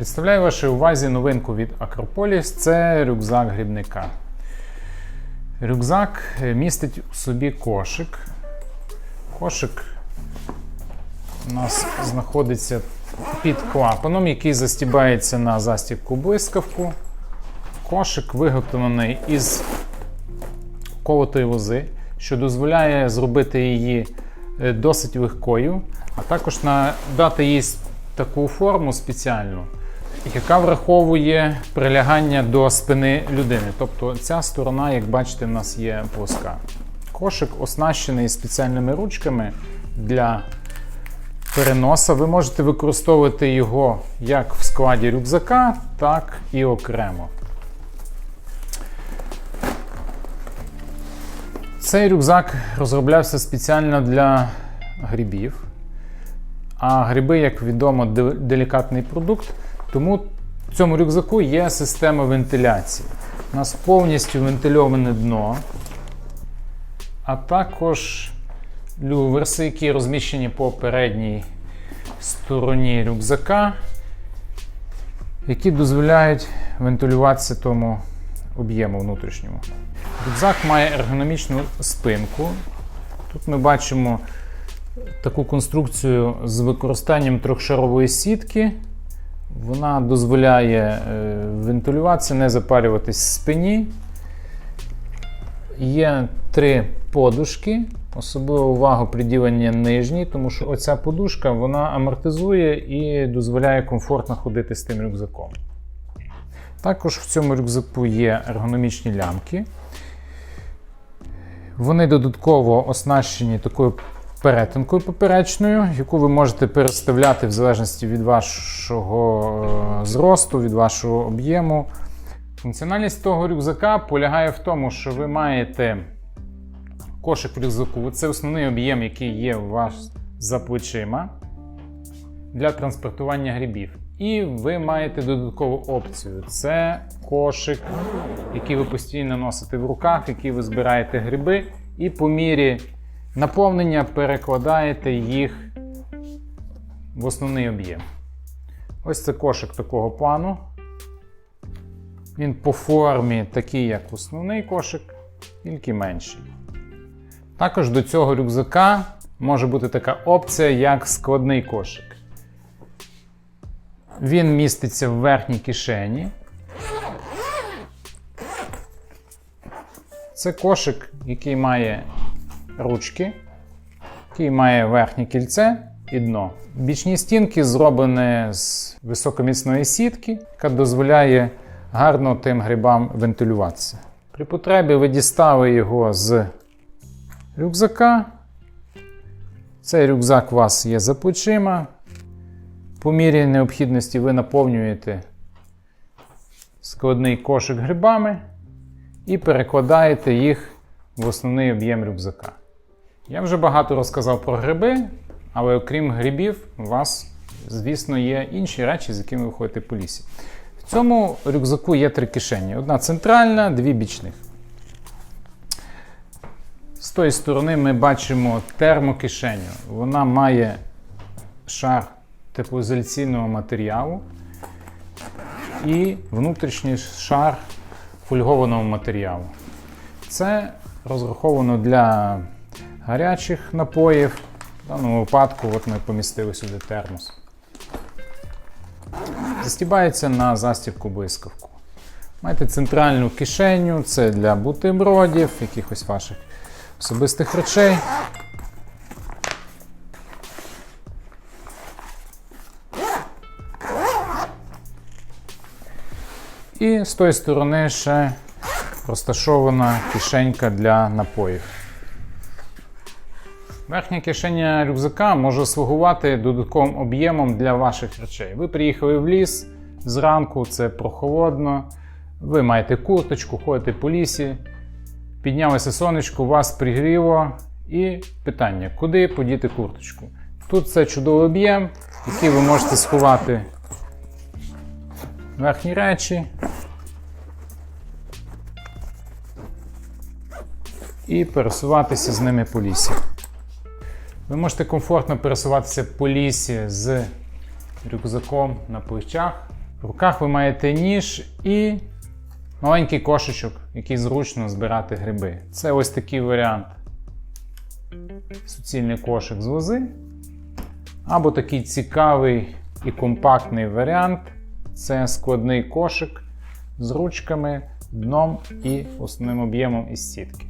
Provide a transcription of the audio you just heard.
Представляю вашій увазі новинку від Acropolis. Це рюкзак грібника. Рюкзак е, містить у собі кошик. Кошик у нас знаходиться під клапаном, який застібається на застібку блискавку. Кошик виготовлений із колотої лози, що дозволяє зробити її е, досить легкою, а також надати їй таку форму спеціальну, яка враховує прилягання до спини людини. Тобто ця сторона, як бачите, в нас є плоска. Кошик оснащений спеціальними ручками для переноса. Ви можете використовувати його як в складі рюкзака, так і окремо. Цей рюкзак розроблявся спеціально для грибів. А гриби, як відомо, де- делікатний продукт, тому в цьому рюкзаку є система вентиляції. У нас повністю вентильоване дно, а також люверси, які розміщені по передній стороні рюкзака, які дозволяють вентилюватися тому об'єму внутрішньому. Рюкзак має ергономічну спинку. Тут ми бачимо таку конструкцію з використанням трьохшарової сітки. Вона дозволяє е, вентилюватися, не запалюватись спині. Є три подушки. Особливу увагу приділення нижній, тому що оця подушка вона амортизує і дозволяє комфортно ходити з тим рюкзаком. Також в цьому рюкзаку є ергономічні лямки. Вони додатково оснащені такою перетинкою поперечною, яку ви можете переставляти в залежності від вашого е, зросту, від вашого об'єму. Функціональність того рюкзака полягає в тому, що ви маєте кошик в рюкзаку. Це основний об'єм, який є у вас за плечима для транспортування грибів. І ви маєте додаткову опцію. Це кошик, який ви постійно носите в руках, який ви збираєте гриби, і по мірі наповнення перекладаєте їх в основний об'єм. Ось це кошик такого плану. Він по формі такий, як основний кошик, тільки менший. Також до цього рюкзака може бути така опція, як складний кошик. Він міститься в верхній кишені. Це кошик, який має ручки, який має верхнє кільце і дно. Бічні стінки зроблені з високоміцної сітки, яка дозволяє гарно тим грибам вентилюватися. При потребі ви дістали його з рюкзака. Цей рюкзак у вас є за плечима. По мірі необхідності ви наповнюєте складний кошик грибами і перекладаєте їх в основний об'єм рюкзака. Я вже багато розказав про гриби, але окрім грибів, у вас, звісно, є інші речі, з якими ви ходите по лісі. В цьому рюкзаку є три кишені: одна центральна, дві бічних. З тої сторони ми бачимо термокишеню. Вона має шар теплоізоляційного матеріалу і внутрішній шар фольгованого матеріалу. Це розраховано для гарячих напоїв. В даному випадку от ми помістили сюди термос. Застібається на застібку блискавку. Маєте центральну кишеню, це для бутербродів, якихось ваших особистих речей. І з тої сторони ще розташована кишенька для напоїв. Верхня кишеня рюкзака може слугувати додатковим об'ємом для ваших речей. Ви приїхали в ліс зранку, це прохолодно. Ви маєте курточку, ходите по лісі, піднялося сонечко, вас пригріло. І питання, куди подіти курточку? Тут це чудовий об'єм, який ви можете сховати верхні речі. І пересуватися з ними по лісі. Ви можете комфортно пересуватися по лісі з рюкзаком на плечах В руках ви маєте ніж і маленький кошечок, який зручно збирати гриби. Це ось такий варіант. Суцільний кошик з лози. Або такий цікавий і компактний варіант це складний кошик з ручками, дном і основним об'ємом із сітки.